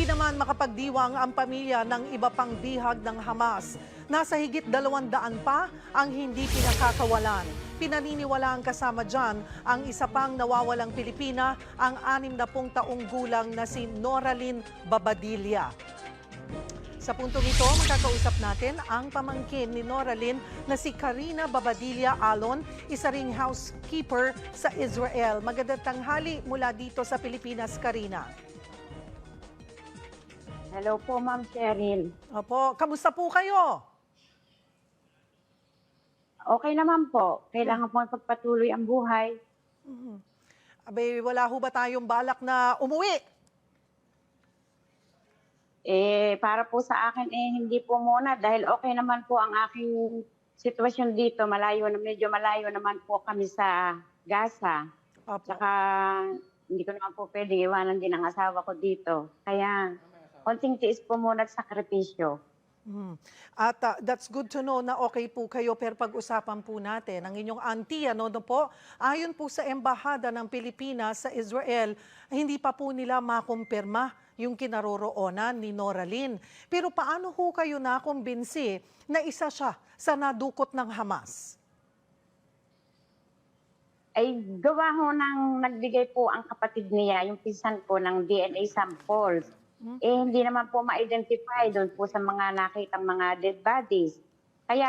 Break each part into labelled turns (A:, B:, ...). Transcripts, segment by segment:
A: Hindi naman makapagdiwang ang pamilya ng iba pang bihag ng Hamas. Nasa higit dalawang daan pa ang hindi pinakakawalan. Pinaniniwalaan kasama dyan ang isa pang nawawalang Pilipina, ang 60 taong gulang na si Noraline Babadilla. Sa puntong ito, makakausap natin ang pamangkin ni Noraline na si Karina Babadilla Alon, isa ring housekeeper sa Israel. Magandang tanghali mula dito sa Pilipinas, Karina.
B: Hello po, Ma'am Cheryl.
A: Opo, kamusta po kayo?
B: Okay naman po. Kailangan po pagpatuloy ang buhay.
A: Abay, wala ho ba tayong balak na umuwi?
B: Eh, para po sa akin, eh, hindi po muna dahil okay naman po ang aking sitwasyon dito. Malayo na, medyo malayo naman po kami sa Gaza.
A: Opo.
B: Tsaka, hindi ko naman po pwede iwanan din ang asawa ko dito. Kaya, konting tiis po muna at sakripisyo.
A: Mhm. At ah, that's good to know na okay po kayo pero pag-usapan po natin ang inyong auntie ano no po ayon po sa embahada ng Pilipinas sa Israel hindi pa po nila makumpirma yung kinaroroonan ni Noraline. Pero paano ho kayo nakumbinsi na isa siya sa nadukot ng Hamas?
B: ay gawa ho nang nagbigay po ang kapatid niya, yung pinsan ko, ng DNA samples. Eh, hindi naman po ma-identify doon po sa mga nakitang mga dead bodies. Kaya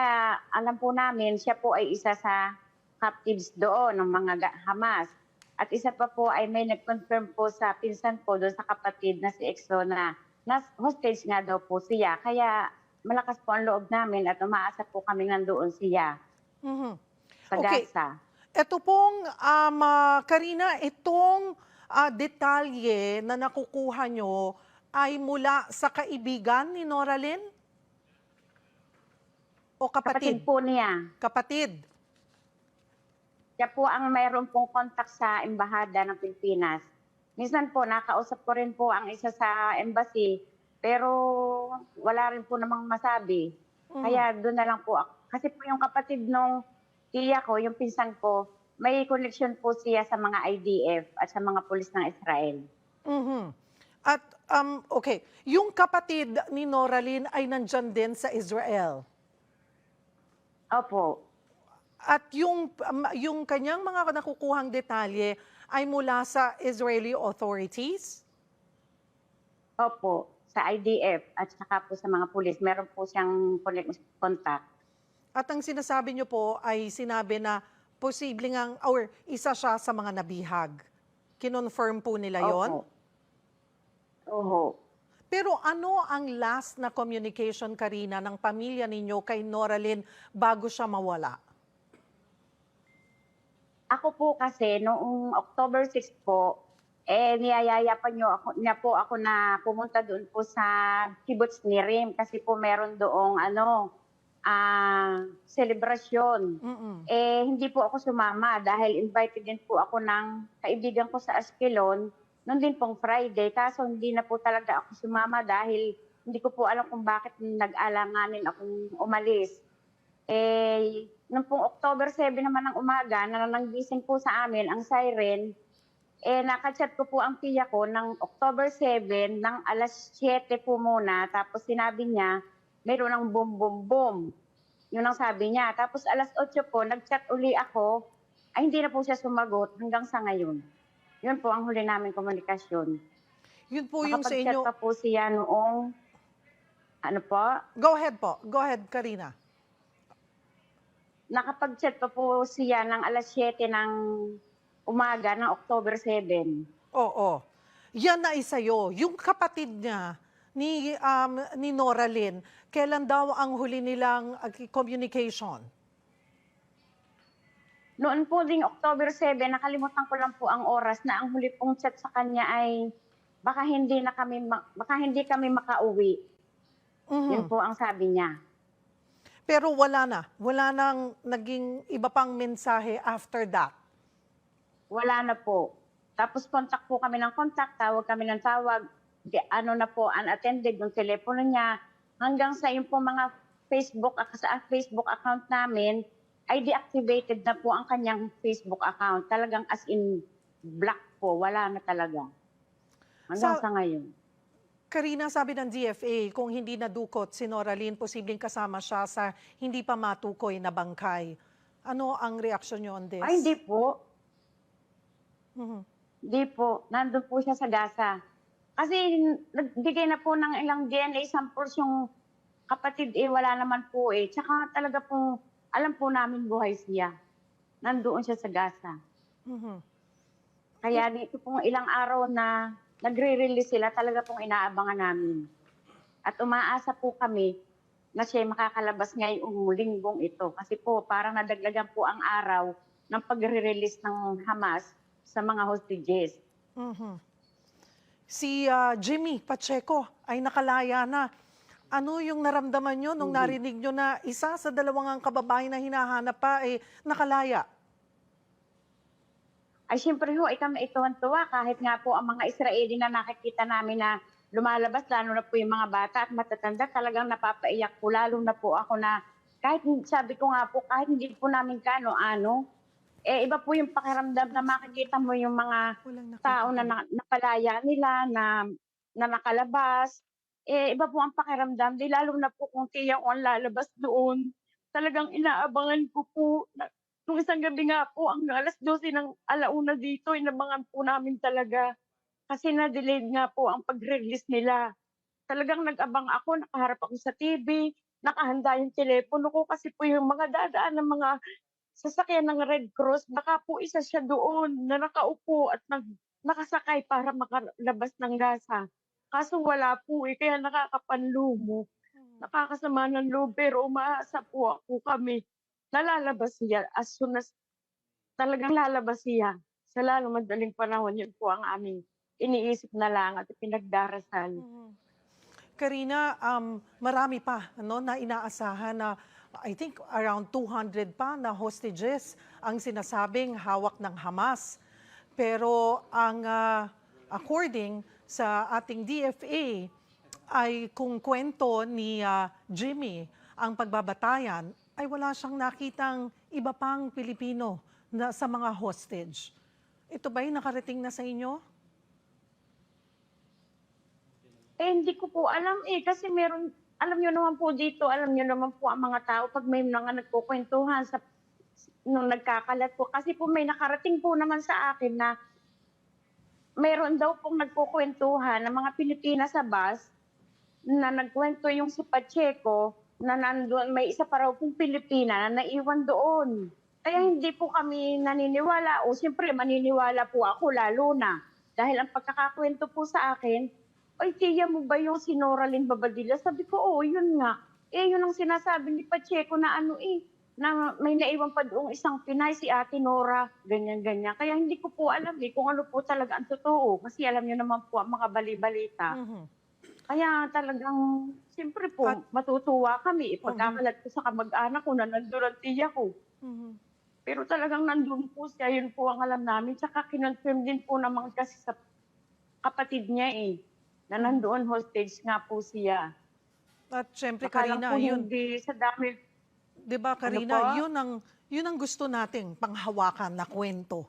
B: alam po namin, siya po ay isa sa captives doon ng mga ga- Hamas. At isa pa po ay may nag-confirm po sa pinsan po doon sa kapatid na si Exo na nas hostage nga daw po siya. Kaya malakas po ang loob namin at umaasa po kami nandoon siya
A: Mhm.
B: sa
A: Okay.
B: Gaza.
A: Ito pong, um, ah, Karina, itong ah, detalye na nakukuha nyo ay mula sa kaibigan ni Noraline? O kapatid?
B: Kapatid po niya.
A: Kapatid.
B: Siya po ang mayroon pong contact sa embahada ng Pilipinas. Minsan po, nakausap ko rin po ang isa sa embassy, pero wala rin po namang masabi.
A: Mhm.
B: Kaya doon na lang po ako. Kasi po yung kapatid nung tiya ko, yung pinsan ko, may connection po siya sa mga IDF at sa mga pulis ng Israel.
A: Mhm. At, um, okay, yung kapatid ni Noraline ay nandyan din sa Israel.
B: Opo.
A: At yung, um, yung kanyang mga nakukuhang detalye ay mula sa Israeli authorities?
B: Opo. Sa IDF at saka po sa mga pulis. Meron po siyang contact.
A: At ang sinasabi niyo po ay sinabi na posible ngang, or isa siya sa mga nabihag. Kinonfirm po nila yon.
B: Opo. Oho.
A: Pero ano ang last na communication, Karina, ng pamilya ninyo kay Noraline bago siya mawala?
B: Ako po kasi, noong October 6 po, eh, niyayaya pa niyo ako, niya po ako na pumunta doon po sa kibbutz ni Rim kasi po meron doong ano, ah, selebrasyon.
A: Mm-mm.
B: Eh, hindi po ako sumama dahil invited din po ako ng kaibigan ko sa Askelon noon din pong Friday. Kaso hindi na po talaga ako sumama dahil hindi ko po alam kung bakit nag-alanganin akong umalis. Eh, nung pong October 7 naman ng umaga, na nanggising po sa amin ang siren, eh, nakachat ko po ang tiya ko ng October 7 ng alas 7 po muna. Tapos sinabi niya, mayroon ng boom, boom, boom. Yun ang sabi niya. Tapos alas 8 po, nag-chat uli ako. Ay, hindi na po siya sumagot hanggang sa ngayon. Yun po ang huli namin komunikasyon.
A: Yun po yung sa inyo.
B: pa po siya noong, ano po,
A: Go ahead po. Go ahead, Karina.
B: nakapag-chat pa po siya ng alas 7 ng umaga ng October 7.
A: Oo. Yan na isayo. Yung kapatid niya ni, um, ni Noraline, kailan daw ang huli nilang uh, communication?
B: Noon po ding October 7, nakalimutan ko lang po ang oras na ang huli pong chat sa kanya ay baka hindi na kami baka hindi kami makauwi.
A: Mhm.
B: Yun po ang sabi niya.
A: Pero wala na. Wala nang naging iba pang mensahe after that.
B: Wala na po. Tapos contact po kami ng contact, tawag kami ng tawag. Di, ano na po, unattended yung telepono niya. Hanggang sa yung po mga Facebook, sa Facebook account namin, ay deactivated na po ang kanyang Facebook account. Talagang as in black po, wala na talaga. Hanggang
A: Sa-
B: sa, ngayon.
A: Karina, sabi ng DFA, kung hindi nadukot si Noraline, posibleng kasama siya sa hindi pa matukoy na bangkay. Ano ang reaksyon niyo on this?
B: Ay, hindi po.
A: Mhm.
B: Hindi po. Nandun po siya sa gasa. Kasi nagbigay na po ng ilang DNA samples yung kapatid eh, wala naman po eh. Tsaka talaga po, alam po namin buhay siya. Nandoon siya sa gasa.
A: Mhm.
B: Kaya dito pong ilang araw na nagre-release sila, talaga pong inaabangan namin. At umaasa po kami na siya makakalabas ngayong linggong ito. Kasi po, parang nadaglagan po ang araw ng pagre-release ng Hamas sa mga hostages.
A: Mhm. Si ah, Jimmy Pacheco ay nakalaya na. Ano yung naramdaman nyo nung narinig nyo na isa sa dalawang ang kababayan na hinahanap pa ay nakalaya?
B: Ay, siyempre ho, na ituwan-tuwa kahit nga po ang mga Israeli na nakikita namin na lumalabas, lalo na po yung mga bata at matatanda, talagang napapaiyak po. Lalo na po ako na, kahit sabi ko nga po, kahit hindi po namin kano-ano, eh iba po yung pakiramdam na makikita mo yung mga tao na, na napalaya nila, na, na nakalabas. Eh, iba po ang pakiramdam. Di lalo na po kung tiyak ko ang lalabas doon. Talagang inaabangan ko po. Na, nung isang gabi nga po, ang alas 12 ng alauna dito, inabangan po namin talaga. Kasi na-delayed nga po ang pag-release nila. Talagang nag-abang ako, nakaharap ako sa TV, nakahanda yung telepono ko kasi po yung mga dadaan ng mga sasakyan ng Red Cross, baka po isa siya doon na nakaupo at nag, nakasakay para makalabas ng gasa. Kaso wala po eh, kaya nakakapanlumo. Nakakasama ng loob, pero umaasa po ako kami. Nalalabas siya as soon as talagang lalabas siya. Sa lalo madaling panahon, yun po ang aming iniisip na lang at pinagdarasal.
A: Mhm. Karina, um, marami pa ano, na inaasahan na I think around 200 pa na hostages ang sinasabing hawak ng Hamas. Pero ang ah, according sa ating DFA ay kung kwento ni ah, Jimmy ang pagbabatayan ay wala siyang nakitang iba pang Pilipino na sa mga hostage. Ito ba'y nakarating na sa inyo?
B: Eh, hindi ko po alam eh. Kasi meron, alam nyo naman po dito, alam nyo naman po ang mga tao pag may mga nagkukwentuhan sa nung nagkakalat po. Kasi po may nakarating po naman sa akin na meron daw pong nagkukwentuhan ng mga Pilipina sa bus na nagkwento yung si Pacheco na nandun, may isa pa raw pong Pilipina na naiwan doon. Kaya hindi po kami naniniwala o siyempre maniniwala po ako lalo na. Dahil ang pagkakakwento po sa akin, ay, tiya mo ba yung si Noraline Babadilla? Sabi ko, oo, yun nga. Eh, yun ang sinasabi ni Pacheco na ano eh, na may naiwan pa doong isang Pinay, si Ate Nora, ganyan-ganyan. Kaya hindi ko po alam eh kung ano po talaga ang totoo. Kasi alam niyo naman po ang mga bali-balita.
A: Mhm.
B: Kaya talagang, siyempre po,
A: At-
B: matutuwa kami. Ipagkakalat ko sa kamag-anak ko na nandun ang tiya ko.
A: Mhm.
B: Pero talagang nandun po siya, yun po ang alam namin. Tsaka kinonfirm din po naman kasi sa kapatid niya eh, na nandoon hostage nga po siya.
A: At syempre, Karina, yun,
B: hindi sa dami.
A: 'Di ba Karina,
B: Ano
A: yun ang yun ang gusto nating panghawakan na kwento.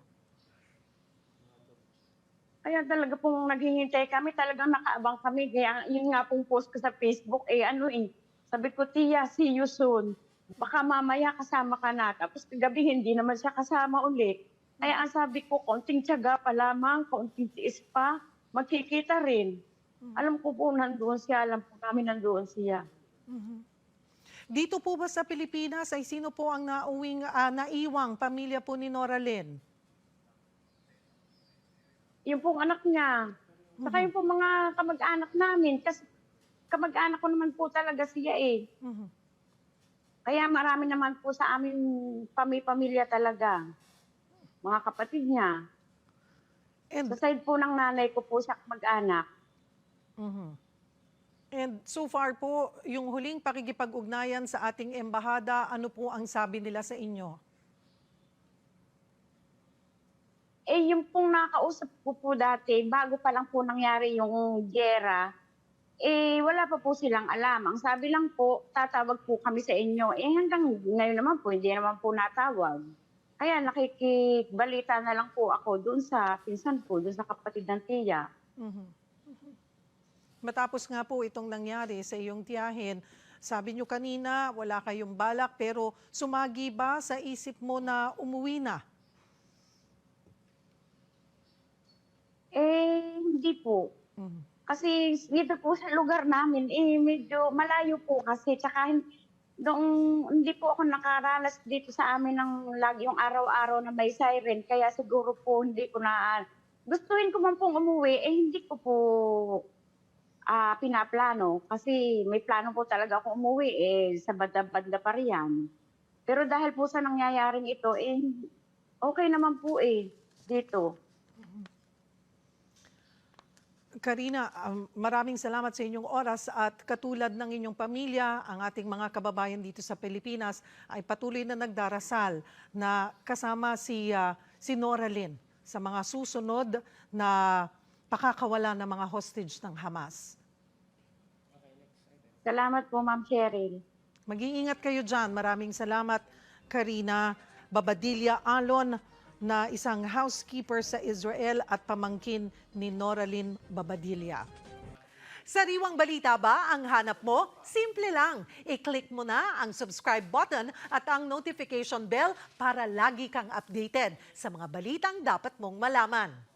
B: Kaya talaga pong naghihintay kami, talagang nakaabang kami. Kaya yun nga pong post ko sa Facebook, eh ano eh, sabi ko, Tia, see you soon. Baka mamaya kasama ka na. Tapos gabi hindi naman siya kasama ulit. Kaya ang sabi ko, konting tiyaga pa lamang, konting tiis pa, magkikita rin. Alam ko po nandoon siya, alam po namin nandoon siya.
A: Mhm. Dito po ba sa Pilipinas ay sino po ang nauwing ah, naiwang pamilya po ni Nora Lynn?
B: Yung pong anak niya. Saka yung pong mga kamag-anak namin. Kasi kamag-anak ko naman po talaga siya eh.
A: Mhm.
B: Kaya marami naman po sa amin pami-pamilya talaga. Mga kapatid niya.
A: And
B: Sa side po ng nanay ko po siya mag-anak.
A: Mhm. And so far po, yung huling pakikipag-ugnayan sa ating embahada, ano po ang sabi nila sa inyo?
B: Eh, yung pong nakausap ko po dati, bago pa lang po nangyari yung gera, eh, wala pa po silang alam. Ang sabi lang po, tatawag po kami sa inyo. Eh, hanggang ngayon naman po, hindi naman po natawag. Kaya nakikibalita na lang po ako doon sa pinsan po, doon sa kapatid ng tiya.
A: Mhm. Matapos nga po itong nangyari sa iyong tiyahin, sabi niyo kanina wala kayong balak pero sumagi ba sa isip mo na umuwi na?
B: Eh, hindi po.
A: Mhm.
B: Kasi dito po sa lugar namin, eh, medyo malayo po kasi. Tsaka noong hindi po ako nakaranas dito sa amin ng lagi yung araw-araw na may siren. Kaya siguro po hindi ko na... Gustuin ko man pong umuwi, eh hindi ko po ah, pinaplano. Kasi may plano po talaga ako umuwi, eh sa banda-banda pa riyan. Pero dahil po sa nangyayaring ito, eh okay naman po eh dito.
A: Karina, um, maraming salamat sa inyong oras at katulad ng inyong pamilya, ang ating mga kababayan dito sa Pilipinas ay patuloy na nagdarasal na kasama si, ah, si Nora sa mga susunod na pakakawala ng mga hostage ng Hamas.
B: Salamat po, Ma'am Cheryl.
A: Mag-iingat kayo dyan. Maraming salamat, Karina Babadilla Alon, na isang housekeeper sa Israel at pamangkin ni Noralyn Babadilla. Sariwang balita ba ang hanap mo? Simple lang. I-click mo na ang subscribe button at ang notification bell para lagi kang updated sa mga balitang dapat mong malaman.